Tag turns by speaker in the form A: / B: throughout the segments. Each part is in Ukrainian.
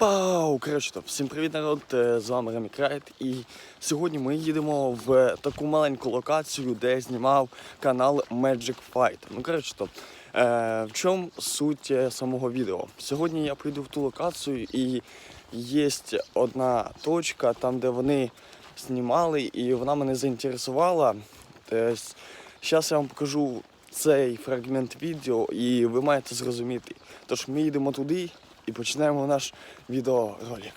A: Пау! Коротше, то, всім привіт, народ! Е, З вами Ремі Крайт. І сьогодні ми їдемо в таку маленьку локацію, де знімав канал Magic Fight. Ну, коротше, то, е, в чому суть е, самого відео? Сьогодні я прийду в ту локацію і є одна точка, там, де вони знімали, і вона мене заінтересувала. Зараз я вам покажу цей фрагмент відео, і ви маєте зрозуміти. Тож ми їдемо туди і починаємо наш відеоролик.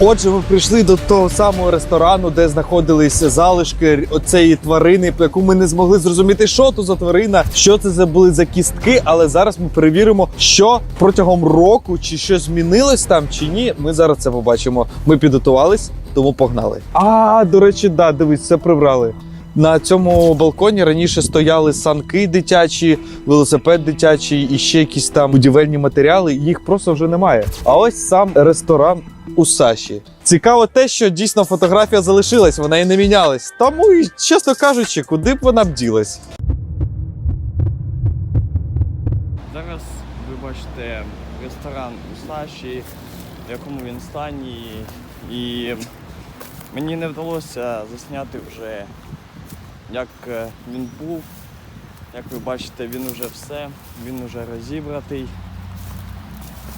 B: Отже, ми прийшли до того самого ресторану, де знаходилися залишки оцеї тварини, яку ми не змогли зрозуміти, що то за тварина, що це за були за кістки. Але зараз ми перевіримо, що протягом року чи щось змінилось там чи ні. Ми зараз це побачимо. Ми підготувались, тому погнали. А до речі, да, дивись, все прибрали. На цьому балконі раніше стояли санки дитячі, велосипед дитячий і ще якісь там будівельні матеріали. Їх просто вже немає. А ось сам ресторан у Саші. Цікаво те, що дійсно фотографія залишилась, вона і не мінялась. Тому і чесно кажучи, куди б вона б ділась.
A: Зараз ви бачите ресторан у Саші, в якому він стані. І мені не вдалося засняти вже, як е, він був. Як ви бачите, він уже все, він уже розібратий.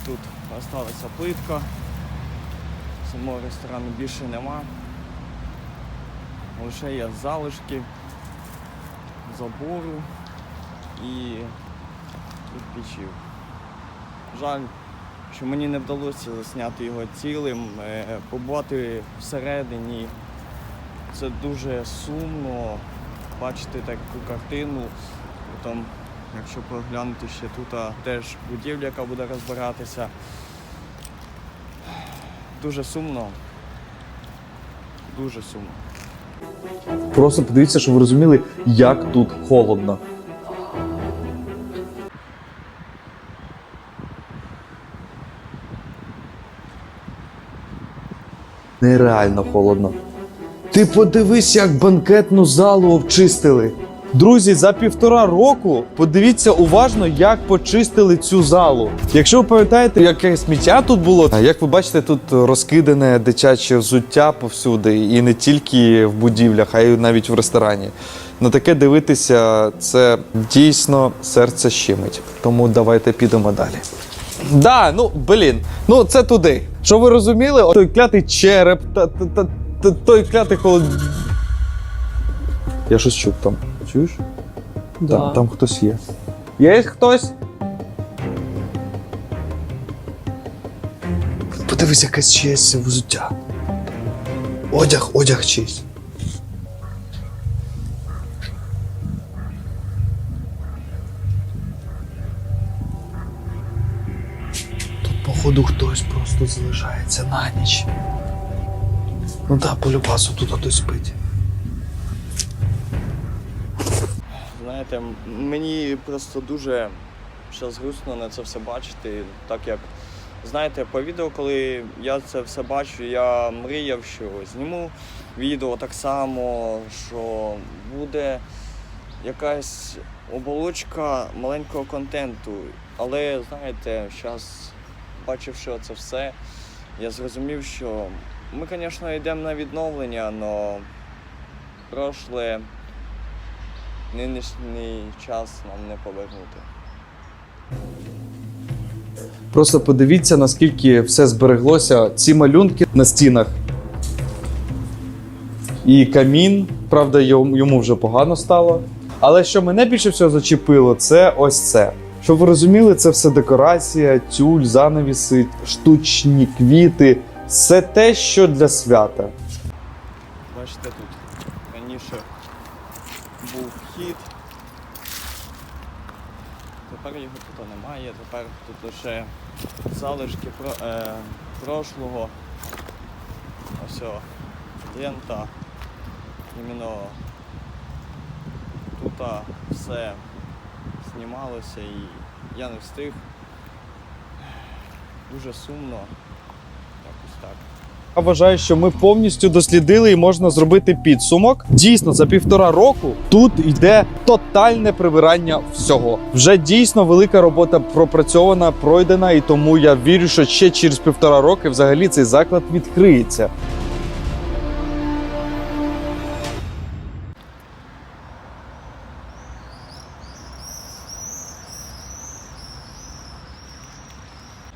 A: Тут залишилася плитка. Самого ресторану більше нема. Лише є залишки забору і кирпичів. Жаль, що мені не вдалося засняти його цілим, е, побувати всередині. Це дуже сумно бачити таку картину. Потім, якщо поглянути ще тут теж будівля, яка буде розбиратися. Дуже сумно. Дуже сумно.
B: Просто подивіться, щоб ви розуміли, як тут холодно. Нереально холодно. Ти подивись, як банкетну залу обчистили. Друзі, за півтора року подивіться уважно, як почистили цю залу. Якщо ви пам'ятаєте, яке сміття тут було, як ви бачите, тут розкидане дитяче взуття повсюди, і не тільки в будівлях, а й навіть в ресторані. На таке дивитися, це дійсно серце щемить. Тому давайте підемо далі. Да, ну блін, ну це туди. Що ви розуміли? Той клятий череп, та, та, та, той клятий холод. Я щось чув там. Чуєш?
C: Да.
B: Там, там хтось є. Є хтось? Подивись, якесь чиєсь взуття. Одяг, одяг чийсь. Тут, походу, хтось просто залишається на ніч. Ну так, по любасу тут хтось спить.
A: Знаєте, мені просто дуже зараз грустно на це все бачити, так як, знаєте, по відео, коли я це все бачу, я мріяв, що зніму відео так само, що буде якась оболочка маленького контенту. Але знаєте, зараз, бачивши це все, я зрозумів, що ми, звісно, йдемо на відновлення, але прошле нинішній час нам не повернути.
B: Просто подивіться, наскільки все збереглося. Ці малюнки на стінах. І камін, правда, йому вже погано стало. Але що мене більше всього зачепило, це ось це. Щоб ви розуміли, це все декорація, тюль, занавіси, штучні квіти. Все те, що для свята.
A: Бачите, тут раніше був вхід. Тепер його тут немає, тепер тут лише залишки про, е, прошлого. Ось лента. Іменно тут все знімалося і я не встиг. Дуже сумно.
B: Я вважаю, що ми повністю дослідили і можна зробити підсумок. Дійсно, за півтора року тут йде тотальне прибирання всього. Вже дійсно велика робота пропрацьована, пройдена, і тому я вірю, що ще через півтора роки взагалі цей заклад відкриється.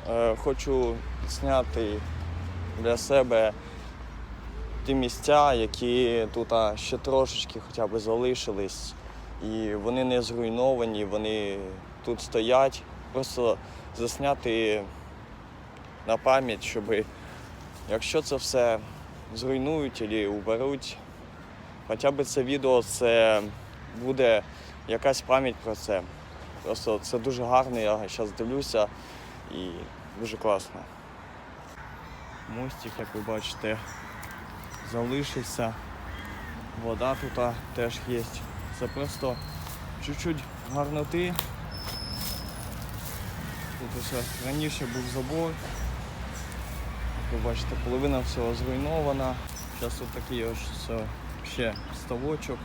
A: Е, Хочу зняти для себе ті місця, які тут ще трошечки хоча б залишились. І вони не зруйновані, вони тут стоять. Просто засняти на пам'ять, щоб якщо це все зруйнують або уберуть, хоча б це відео це буде якась пам'ять про це. Просто це дуже гарно, я зараз дивлюся і дуже класно. Мостик, як ви бачите, залишився. Вода тут теж є. Це просто чуть-чуть гарноти. Тут ось раніше був забор. Як ви бачите, половина всього зруйнована. Зараз тут такий ось ще ставочок,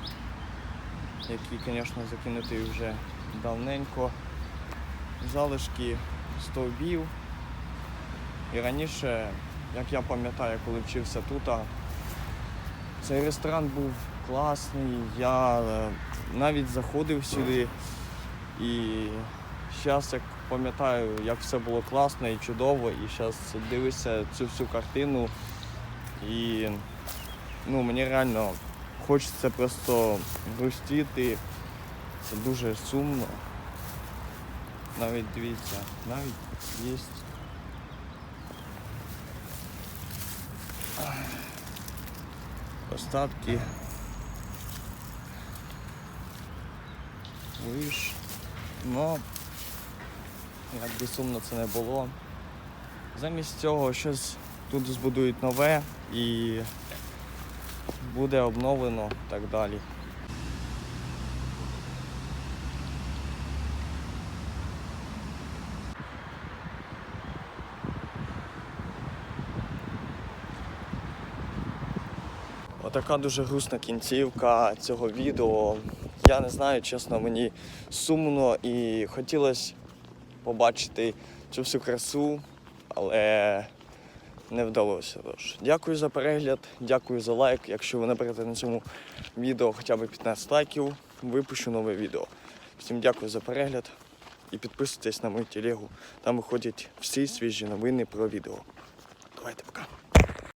A: який, звісно, закинутий вже давненько. Залишки стовбів. І раніше, як я пам'ятаю, коли вчився тут, цей ресторан був класний. Я е, навіть заходив сюди і зараз як пам'ятаю, як все було класно і чудово, і зараз дивишся цю всю картину. І ну, мені реально хочеться просто грустіти. Це дуже сумно. Навіть дивіться, навіть є. Остатки. Виш. Ну, як би сумно це не було. Замість цього щось тут збудують нове і буде обновлено і так далі. Отака дуже грустна кінцівка цього відео. Я не знаю, чесно, мені сумно і хотілося побачити цю всю красу, але не вдалося. Тож, дякую за перегляд, дякую за лайк. Якщо ви наберете на цьому відео хоча б 15 лайків, випущу нове відео. Всім дякую за перегляд і підписуйтесь на мою телегу. Там виходять всі свіжі новини про відео. Давайте пока.